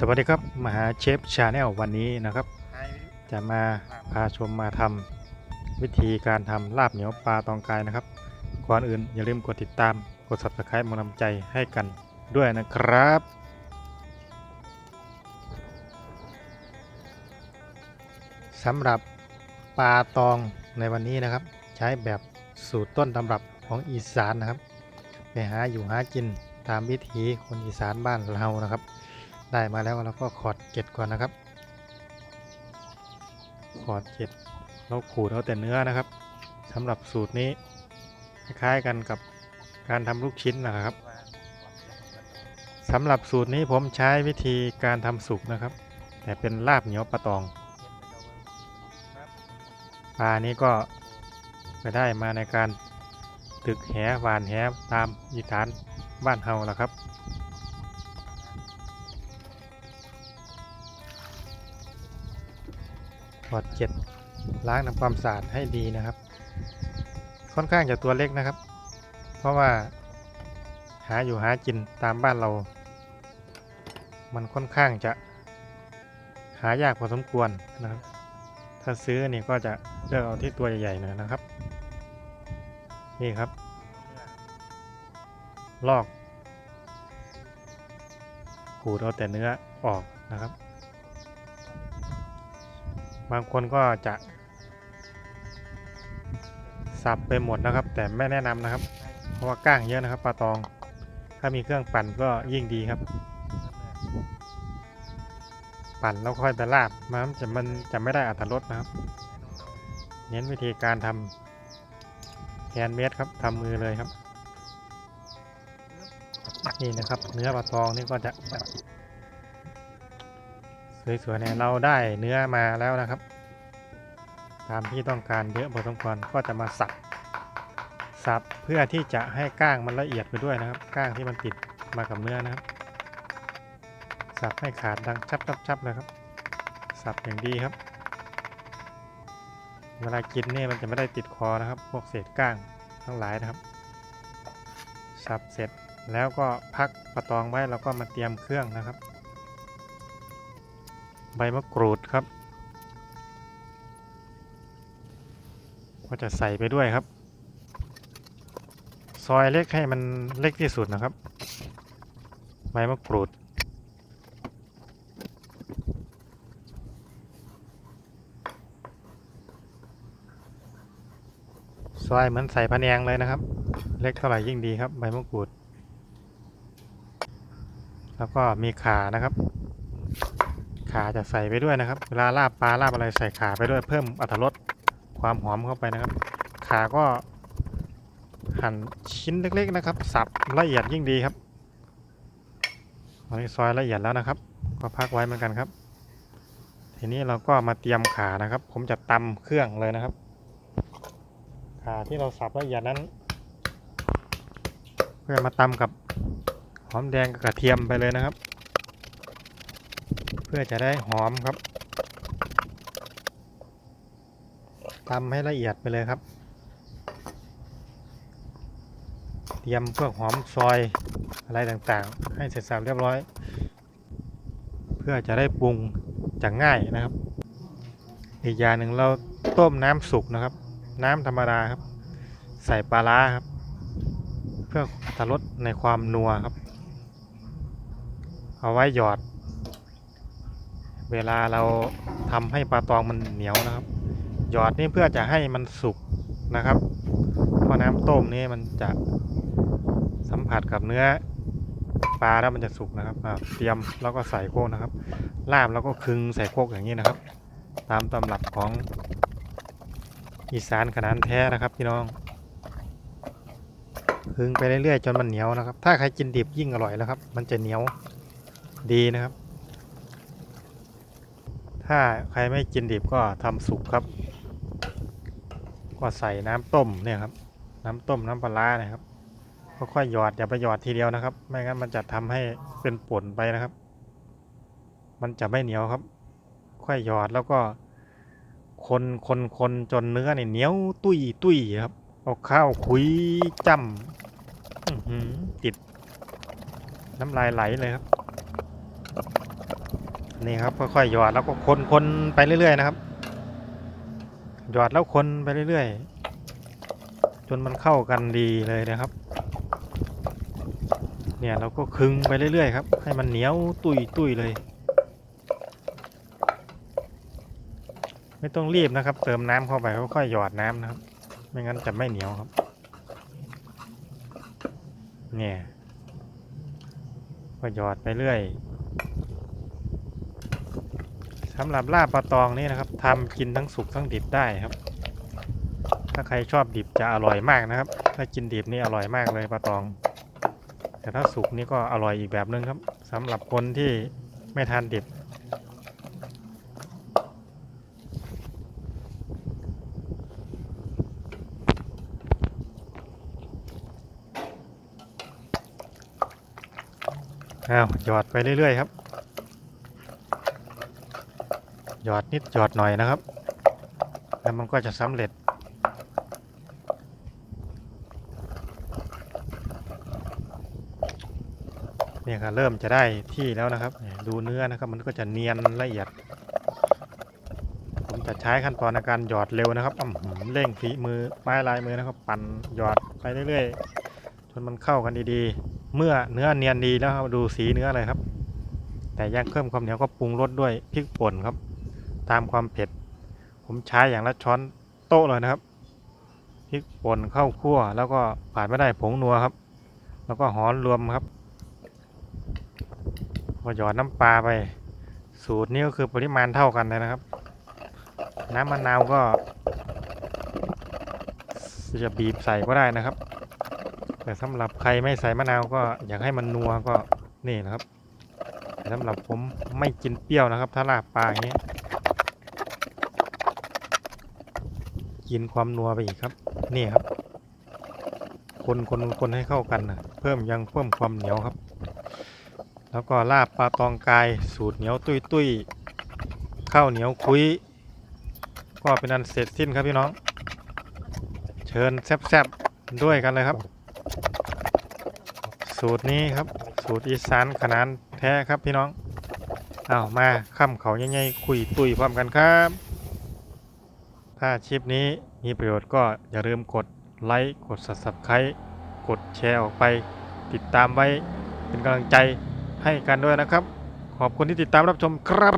สวัสดีครับมหาเชฟชาแนลวันนี้นะครับ จะมาพาชมมาทำวิธีการทำลาบเหนียวปลาตองกายนะครับก่อนอื่นอย่าลืมกดติดตามกด subscribe มากำใจให้กันด้วยนะครับสำหรับปลาตองในวันนี้นะครับ ใช้แบบสูตรต้นตำรับของอีสานนะครับ ไปหาอยู่หากินตามวิถีคนอีสานบ้านเรานะครับ ได้มาแล้วเราก็ขอดเก็ดก่อนนะครับ ขอดเก็ดเราขูดเอาแต่เนื้อนะครับสำหรับสูตรนี้คล้ายๆกันกับการทำลูกชิ้นนะครับสำหรับสูตรนี้ผมใช้วิธีการทำสุกนะครับ แต่เป็นลาบเหนียวปลาตองปลานี้ก็ไปได้มาในการตึกแหวานแหตามอีสานบ้านเฮาล่ะครับ ถอดเจ็ดล้างทำความสะอาดให้ดีนะครับ ค่อนข้างจะตัวเล็กนะครับ เพราะว่าหาอยู่หากินตามบ้านเรา มันค่อนข้างจะหายากพอสมควรนะครับ ถ้าซื้อนี่ก็จะเลือกเอาที่ตัวใหญ่ๆหน่อยนะครับ นี่ครับ ลอกขูดเอาแต่เนื้อออกนะครับ บางคนก็จะ สับไปหมดนะครับ แต่ไม่แนะนำนะครับ เพราะว่าก้างเยอะนะครับปลาตอง ถ้ามีเครื่องปั่นก็ยิ่งดีครับ ปั่นแล้วค่อยไปลาบมันจะมันจะไม่ได้อัตรสนะครับ เน้นวิธีการทำแฮนด์เมดครับทำมือเลยครับ นี่นะครับ เนื้อปลาตองนี่ก็จะ สวยๆเนี่ยเราได้เนื้อมาแล้วนะครับ ตามที่ต้องการเยอะพอสมควรก็จะมาสับสับเพื่อที่จะให้ก้างมันละเอียดไปด้วยนะครับก้างที่มันติดมากับเนื้อนะครับ สับให้ขาดดังชับๆๆเลยครับ สับอย่างดีครับ เวลากินเนี่ยมันจะไม่ได้ติดคอนะครับ พวกเศษก้างทั้งหลายนะครับ สับเสร็จแล้วก็พักประตองไว้แล้วก็มาเตรียมเครื่องนะครับ ใบมะกรูดครับ ก็จะใส่ไปด้วยครับ ซอยเล็กให้มันเล็กที่สุดนะครับ ใบมะกรูด ซอยเหมือนใส่พะแนงเลยนะครับ เล็กเท่าไหร่ยิ่งดีครับ ใบมะกรูด แล้วก็มีขานะครับ ขาจะใส่ไปด้วยนะครับ เวลาลาบปลาลาบอะไรใส่ขาไปด้วยเพิ่มอรรถรสความหอมเข้าไปนะครับ ขาก็หั่นชิ้นเล็กๆนะครับ สับละเอียดยิ่งดีครับตอนนี้ซอยละเอียดแล้วนะครับ ก็พักไว้เหมือนกันครับ ทีนี้เราก็มาเตรียมขานะครับ ผมจะตำเครื่องเลยนะครับ ขาที่เราสับละเอียดนั้น เพื่อมาตำกับหอมแดงกับกระเทียมไปเลยนะครับ เพื่อจะได้หอมครับตำให้ละเอียดไปเลยครับ เตรียมเพวกหอมซอยอะไรต่างๆ ให้เสร็จสับเรียบร้อย เพื่อจะได้ปรุงจะง่ายนะครับ อีกอย่างหนึ่งเราต้มน้ำสุกนะครับ น้ำธรรมดาครับ ใส่ปลาร้าครับ เพื่ออรรถรสในความนัวครับ เอาไว้หยอด เวลาเราทำให้ปลาตองมันเหนียวนะครับ หยอดนี่เพื่อจะให้มันสุกนะครับเพราะน้ำต้มนี่มันจะสัมผัสกับเนื้อปลาแล้วมันจะสุกนะครับเตรียมแล้วก็ใส่โคกนะครับ ลาบแล้วก็คึงใส่โคกอย่างนี้นะครับ ตามตำรับของอีสานขนาดแท้นะครับพี่น้องคึงไปเรื่อยๆจนมันเหนียวนะครับ ถ้าใครกินดิบยิ่งอร่อยแล้วครับ มันจะเหนียวดีนะครับ ถ้าใครไม่กินดิบก็ทำสุกครับ ก็ใส่น้ำต้มเนี่ยครับ น้ำต้มน้ำปลาร้านะครับค่อยๆหยอดอย่าไปหยอดทีเดียวนะครับ ไม่งั้นมันจะทำให้เป็นป่นไปนะครับ มันจะไม่เหนียวครับ ค่อยหยอดแล้วก็คนคนคนจนเนื้อเนี่ยเหนียวตุ้ยตุ้ยครับเอาข้าวคุยจ้ำติดน้ำลายไหลเลยครับ นี่ครับค่อยๆหยอดแล้วก็คนคนไปเรื่อยๆนะครับ หยอดแล้วคนไปเรื่อยๆ จนมันเข้ากันดีเลยนะครับ เนี่ยเราก็คึงไปเรื่อยๆครับ ให้มันเหนียวตุยตุยๆเลย ไม่ต้องรีบนะครับ เติมน้ำเข้าไปค่อยๆหยอดน้ำนะครับ ไม่งั้นจะไม่เหนียวครับ เนี่ยก็หยอดไปเรื่อย สำหรับลาบปลาตองนี่นะครับทำกินทั้งสุกทั้งดิบได้ครับ ถ้าใครชอบดิบจะอร่อยมากนะครับ ถ้ากินดิบนี่อร่อยมากเลยปลาตอง แต่ถ้าสุกนี่ก็อร่อยอีกแบบนึงครับสำหรับคนที่ไม่ทานดิบอ้าวหยอดไปเรื่อยๆครับ หยอดนิดหยอดหน่อยนะครับ แล้วมันก็จะสำเร็จ เนี่ยครับเริ่มจะได้ที่แล้วนะครับ ดูเนื้อนะครับ มันก็จะเนียนละเอียด ผมจะใช้ขั้นตอนในการหยอดเร็วนะครับอื้อหือเร่งฝีมือไม้ลายมือนะครับ ปั่นหยอดไปเรื่อยๆจนมันเข้ากันดีๆ เมื่อเนื้อเนียนดีแล้วครับดูสีเนื้อเลยครับแต่ยังเพิ่มความเหนียวก็ปรุงรสด้วยพริกป่นครับ ตามความเผ็ด ผมใช้อย่างละช้อนโต๊ะเลยนะครับพริกป่นข้าวคั่ว แล้วก็ผ่านไม่ได้ผงนัวครับ แล้วก็หอมรวมครับพอหยอดน้ำปลาไป สูตรนี้ก็คือปริมาณเท่ากันเลยนะครับ น้ำมะนาวก็จะบีบใส่ก็ได้นะครับ แต่สำหรับใครไม่ใส่มะนาวก็อยากให้มันนัวก็นี่นะครับสำหรับผมไม่กินเปรี้ยวนะครับ ถ้าลาบปลาอย่างนี้ กินความนัวไปอีกครับ นี่ครับ คนคนคนให้เข้ากันนะเพิ่มยังเพิ่มความเหนียวครับ แล้วก็ลาบปลาตองกายสูตรเหนียวตุ้ยตุ้ยข้าวเหนียวคุยก็เป็นอันเสร็จสิ้นครับพี่น้อง เชิญแซบๆด้วยกันเลยครับ สูตรนี้ครับ สูตรอีสานขนานแท้ครับพี่น้องเอามาข้ามเขาใหญ่ๆคุยตุยพร้อมกันครับ ถ้าคลิปนี้มีประโยชน์ก็อย่าลืมกดไลค์ กด subscribe กดแชร์ออกไป ติดตามไว้เป็นกำลังใจให้กันด้วยนะครับ ขอบคุณที่ติดตามรับชมครับ